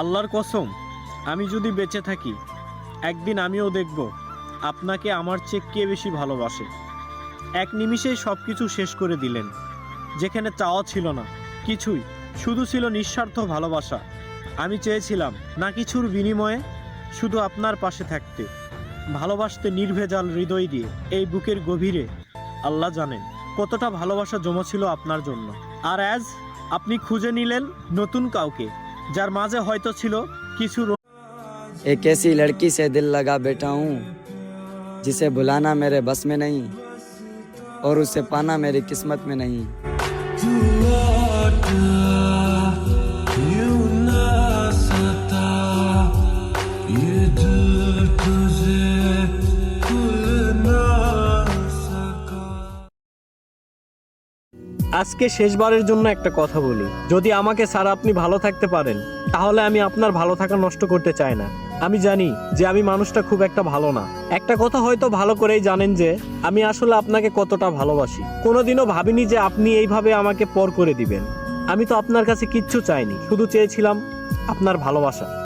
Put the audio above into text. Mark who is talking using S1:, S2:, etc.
S1: আল্লাহর কসম, আমি যদি বেঁচে থাকি, একদিন আমিও দেখব আপনাকে আমার চেয়ে কে বেশি ভালোবাসে। এক নিমিষেই সব কিছু শেষ করে দিলেন, যেখানে চাওয়া ছিল না, কিছুই। শুধু ছিল নিঃস্বার্থ ভালোবাসা। আমি চেয়েছিলাম না কিছুর বিনিময়ে শুধু আপনার পাশে থাকতে। ভালোবাসতে নির্ভেজাল হৃদয় দিয়ে এই বুকের গভীরে আল্লাহ জানেন কতটা ভালোবাসা জমা ছিল আপনার জন্য। আর অ্যাজ আপনি খুঁজে নিলেন নতুন কাউকে যার মাঝে হয়তো ছিল কিছু রো-
S2: एक ऐसी लड़की से दिल लगा बैठा हूँ जिसे बुलाना मेरे बस में नहीं और उसे पाना मेरी किस्मत में नहीं
S1: আজকে শেষবারের জন্য একটা কথা বলি। যদি আমাকে স্যার আপনি ভালো থাকতে পারেন, তাহলে আমি আপনার ভালো থাকা নষ্ট করতে চাই না। আমি জানি যে আমি মানুষটা খুব একটা ভালো না। একটা কথা হয়তো ভালো করেই জানেন যে, আমি আসলে আপনাকে কতটা ভালোবাসি। কোনোদিনও ভাবিনি যে আপনি এইভাবে আমাকে পর করে দিবেন। আমি তো আপনার কাছে কিচ্ছু চাইনি, শুধু চেয়েছিলাম আপনার ভালোবাসা।